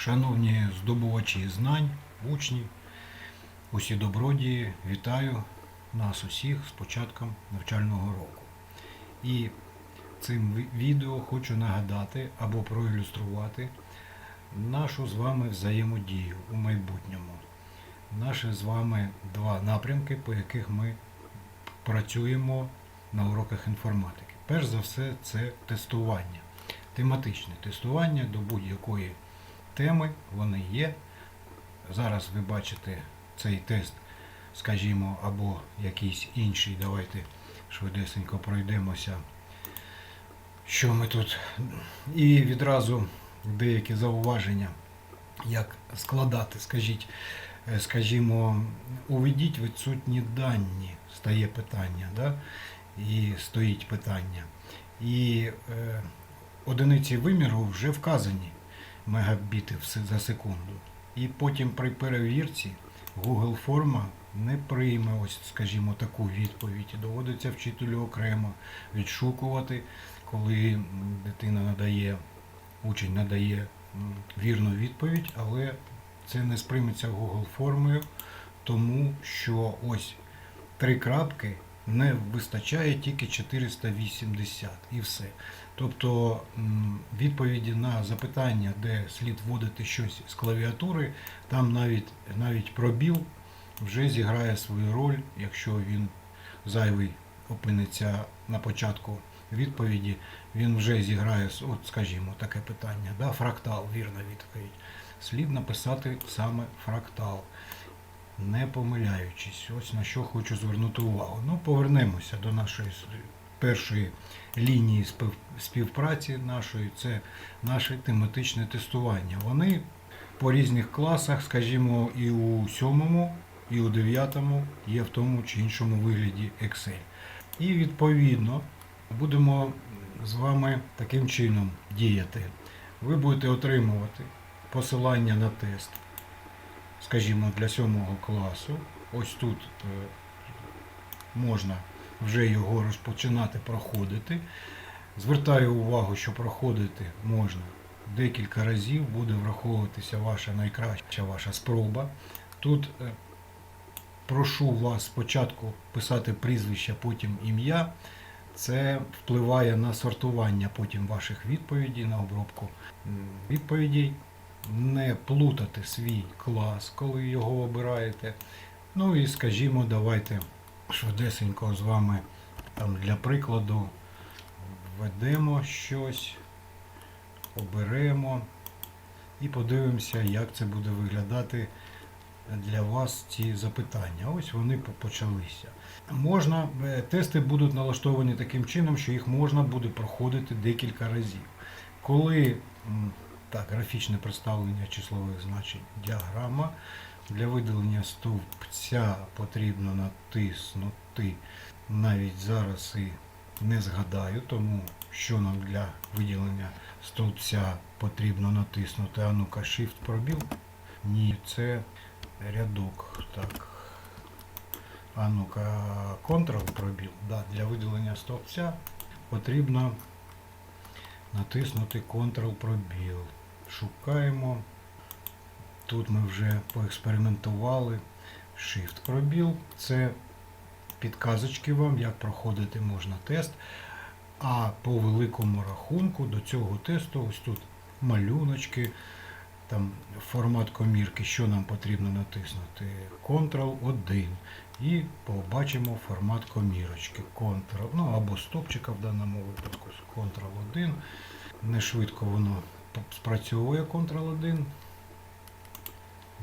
Шановні здобувачі знань, учні, усі добродії, вітаю нас усіх з початком навчального року. І цим відео хочу нагадати або проілюструвати нашу з вами взаємодію у майбутньому. Наші з вами два напрямки, по яких ми працюємо на уроках інформатики. Перш за все, це тестування, тематичне тестування до будь-якої теми вони є. Зараз ви бачите цей тест, скажімо, або якийсь інший. Давайте швидесенько пройдемося. Що ми тут? І відразу деякі зауваження, як складати, скажіть, е, скажімо, уведіть відсутні дані, стає питання, да? і стоїть питання. І е, одиниці виміру вже вказані мегабіти за секунду. І потім при перевірці Google форма не прийме ось, скажімо, таку відповідь. Доводиться вчителю окремо відшукувати, коли дитина надає, учень надає вірну відповідь, але це не сприйметься Google формою, тому що ось три крапки не вистачає тільки 480 і все. Тобто відповіді на запитання, де слід вводити щось з клавіатури, там навіть, навіть пробіл вже зіграє свою роль, якщо він зайвий опиниться на початку відповіді, він вже зіграє, от скажімо, таке питання, да, фрактал, вірна відповідь. Слід написати саме фрактал, не помиляючись. Ось на що хочу звернути увагу. Ну, повернемося до нашої першої лінії співпраці нашої, це наше тематичне тестування. Вони по різних класах, скажімо, і у сьомому, і у дев'ятому є в тому чи іншому вигляді Excel. І відповідно будемо з вами таким чином діяти. Ви будете отримувати посилання на тест, скажімо, для сьомого класу. Ось тут е, можна вже його розпочинати проходити. Звертаю увагу, що проходити можна декілька разів, буде враховуватися ваша найкраща ваша спроба. Тут е, прошу вас спочатку писати прізвище, потім ім'я. Це впливає на сортування потім ваших відповідей, на обробку відповідей. Не плутати свій клас, коли його обираєте. Ну і скажімо, давайте швидесенько з вами там для прикладу введемо щось, оберемо і подивимося, як це буде виглядати для вас ці запитання. Ось вони почалися. Можна, е, тести будуть налаштовані таким чином, що їх можна буде проходити декілька разів. Коли так, графічне представлення числових значень діаграма, для видалення стовпця потрібно натиснути навіть зараз і не згадаю, тому що нам для виділення стовпця потрібно натиснути. А ну-ка, Shift пробіл. Ні, це рядок. Так. А ну-ка, Ctrl пробіл. Да, для виділення стовпця потрібно натиснути Ctrl пробіл. Шукаємо. Тут ми вже поекспериментували. Shift пробіл. Це підказочки вам, як проходити можна тест. А по великому рахунку до цього тесту, ось тут малюночки, там формат комірки, що нам потрібно натиснути. Ctrl-1. І побачимо формат комірочки. Ctrl, ну або стопчика в даному випадку. Ctrl-1. Не швидко воно спрацьовує Ctrl-1.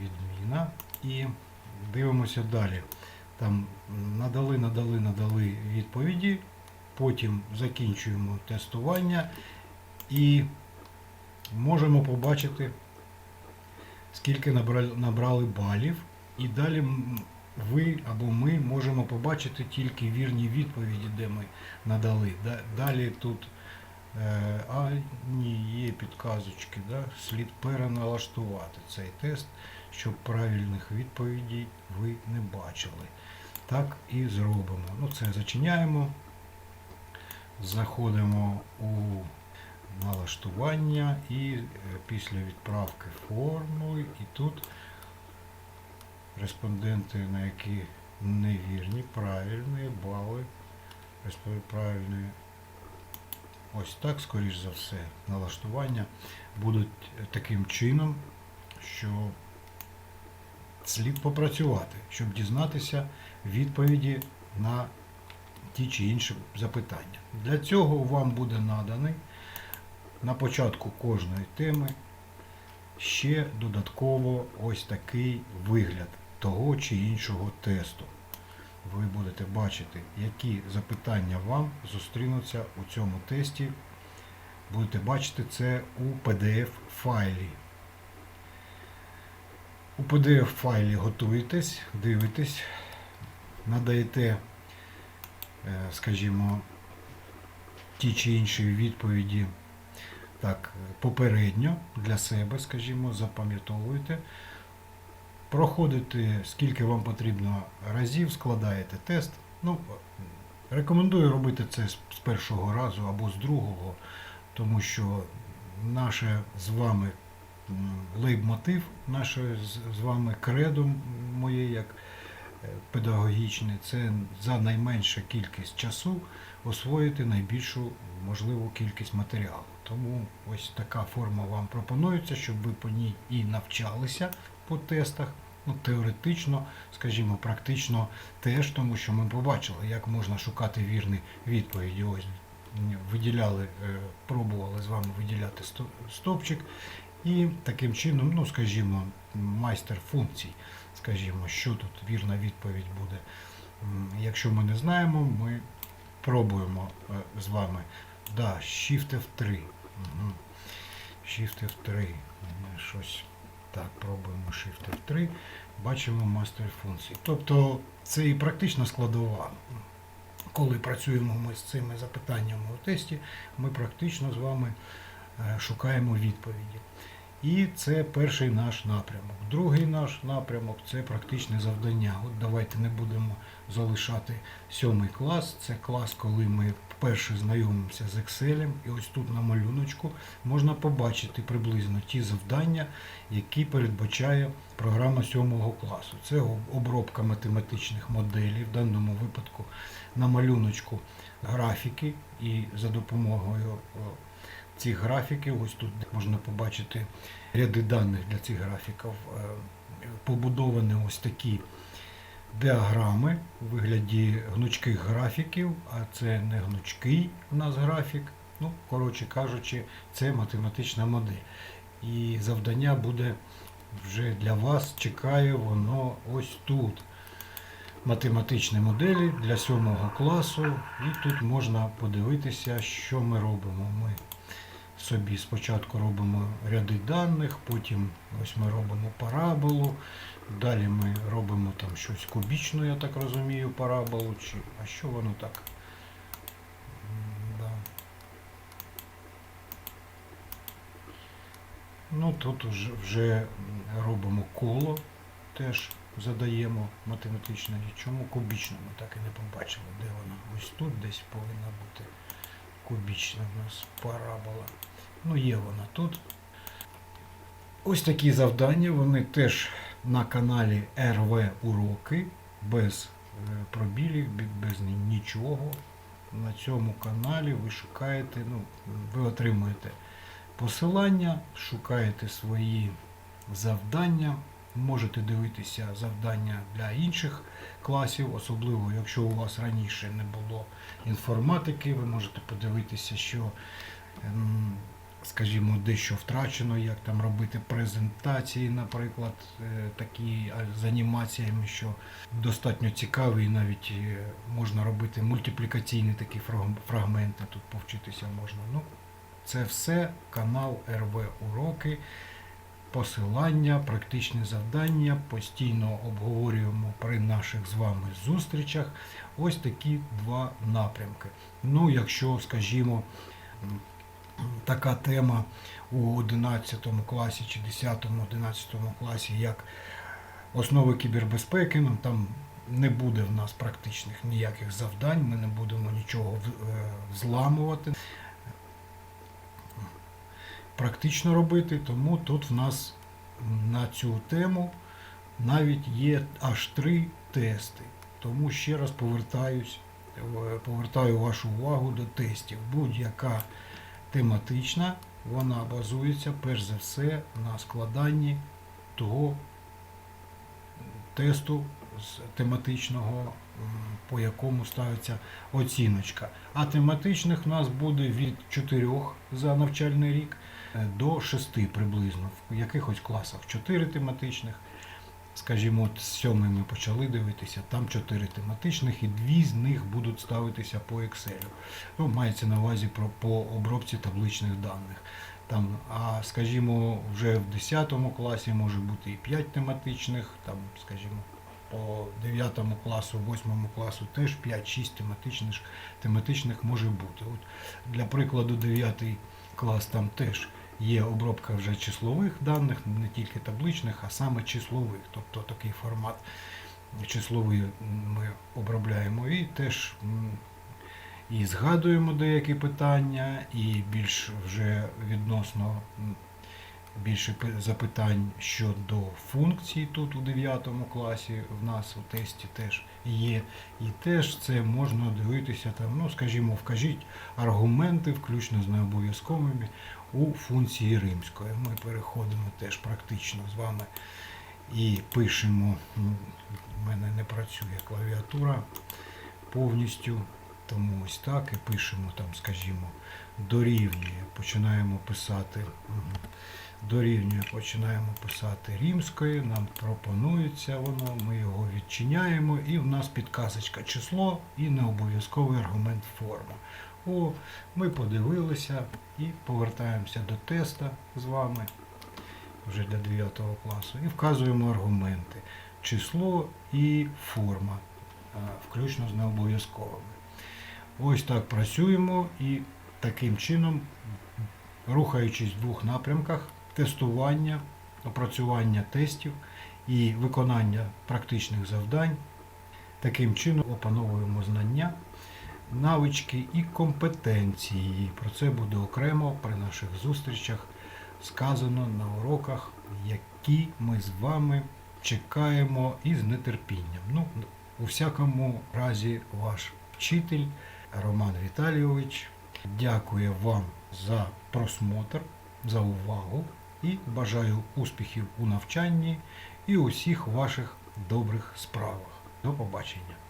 Відміна. І дивимося далі. Там надали, надали, надали відповіді. Потім закінчуємо тестування і можемо побачити, скільки набрали, балів. І далі ви або ми можемо побачити тільки вірні відповіді, де ми надали. Далі тут а, ні, є підказочки, да? слід переналаштувати цей тест, щоб правильних відповідей ви не бачили. Так і зробимо. Ну, це зачиняємо. Заходимо у налаштування і е, після відправки формули і тут респонденти, на які невірні, правильні, бали, правильні. Ось так, скоріш за все, налаштування будуть таким чином, що слід попрацювати, щоб дізнатися відповіді на ті чи інші запитання. Для цього вам буде наданий на початку кожної теми ще додатково ось такий вигляд того чи іншого тесту. Ви будете бачити, які запитання вам зустрінуться у цьому тесті. Будете бачити це у PDF-файлі. У PDF-файлі готуєтесь, дивитесь, надаєте, е, скажімо, ті чи інші відповіді так, попередньо для себе, скажімо, запам'ятовуєте. Проходите, скільки вам потрібно разів, складаєте тест. Ну, рекомендую робити це з першого разу або з другого, тому що наше з вами лейб-мотив, наше з- вами кредо моє як е, педагогічне, це за найменшу кількість часу освоїти найбільшу можливу кількість матеріалу. Тому ось така форма вам пропонується, щоб ви по ній і навчалися по тестах. Ну, теоретично, скажімо, практично теж, тому що ми побачили, як можна шукати вірні відповіді. Ось виділяли, е, пробували з вами виділяти сто- стовпчик, і таким чином, ну скажімо, майстер функцій, скажімо, що тут вірна відповідь буде. Якщо ми не знаємо, ми пробуємо е, з вами. Да, Shift F3. Угу. Shift F3. Щось так, пробуємо Shift F3. Бачимо мастер функції. Тобто це і практична складова. Коли працюємо ми з цими запитаннями у тесті, ми практично з вами е, шукаємо відповіді. І це перший наш напрямок. Другий наш напрямок це практичне завдання. От давайте не будемо залишати сьомий клас. Це клас, коли ми вперше знайомимося з Excel. І ось тут на малюночку можна побачити приблизно ті завдання, які передбачає програма сьомого класу. Це обробка математичних моделей, в даному випадку на малюночку графіки, і за допомогою цих графіків, ось тут можна побачити ряди даних для цих графіків, е, побудовані ось такі діаграми у вигляді гнучких графіків, а це не гнучкий у нас графік. Ну, коротше кажучи, це математична модель. І завдання буде вже для вас, чекає воно ось тут. Математичні моделі для сьомого класу. І тут можна подивитися, що ми робимо. Ми собі спочатку робимо ряди даних, потім ось ми робимо параболу, далі ми робимо там щось кубічну, я так розумію, параболу, чи а що воно так? Да. Ну тут вже, робимо коло, теж задаємо математичне. Чому кубічну ми так і не побачили, де вона? Ось тут десь повинна бути кубічна в нас парабола. Ну, є вона тут. Ось такі завдання, вони теж на каналі РВ Уроки, без е, пробілів, без нічого. На цьому каналі ви шукаєте, ну, ви отримуєте посилання, шукаєте свої завдання, можете дивитися завдання для інших класів, особливо якщо у вас раніше не було інформатики, ви можете подивитися, що, скажімо, дещо втрачено, як там робити презентації, наприклад, е, такі з анімаціями, що достатньо цікаві, і навіть е, можна робити мультиплікаційні такі фрагменти, тут повчитися можна. Ну, це все канал РВ Уроки. Посилання, практичні завдання постійно обговорюємо при наших з вами зустрічах. Ось такі два напрямки. Ну, якщо, скажімо, така тема у 11 класі чи 10-11 класі, як основи кібербезпеки, ну там не буде в нас практичних ніяких завдань, ми не будемо нічого е, взламувати. практично робити, тому тут в нас на цю тему навіть є аж три тести. Тому ще раз повертаюсь, повертаю вашу увагу до тестів. Будь-яка тематична, вона базується перш за все на складанні того тесту тематичного, по якому ставиться оціночка. А тематичних в нас буде від 4 за навчальний рік е, до 6 приблизно. В якихось класах 4 тематичних. Скажімо, от з 7 ми почали дивитися, там 4 тематичних і дві з них будуть ставитися по Excel. Ну, мається на увазі про, по обробці табличних даних. Там, а скажімо, вже в 10 класі може бути і 5 тематичних, там, скажімо, по 9 класу, 8 класу теж 5-6 тематичних, тематичних може бути. От для прикладу, 9 клас там теж є обробка вже числових даних, не тільки табличних, а саме числових. Тобто такий формат числовий ми обробляємо і теж і згадуємо деякі питання, і більш вже відносно більше запитань щодо функцій тут у 9 класі в нас у тесті теж є. І теж це можна дивитися там, ну скажімо, вкажіть аргументи, включно з необов'язковими у функції римської. Ми переходимо теж практично з вами і пишемо. ну, в мене не працює клавіатура повністю. Тому ось так і пишемо там, скажімо, дорівнює, починаємо писати. Дорівнює, починаємо писати римською, нам пропонується воно, ми його відчиняємо, і в нас підказочка число і необов'язковий аргумент форма. О, ми подивилися і повертаємося до теста з вами вже для 9 класу і вказуємо аргументи. Число і форма, включно з необов'язковими. Ось так працюємо і таким чином, рухаючись в двох напрямках, тестування, опрацювання тестів і виконання практичних завдань, таким чином опановуємо знання, навички і компетенції. Про це буде окремо при наших зустрічах сказано на уроках, які ми з вами чекаємо із нетерпінням. Ну, у всякому разі, ваш вчитель Роман Віталійович дякує вам за просмотр, за увагу і бажаю успіхів у навчанні і усіх ваших добрих справах. До побачення!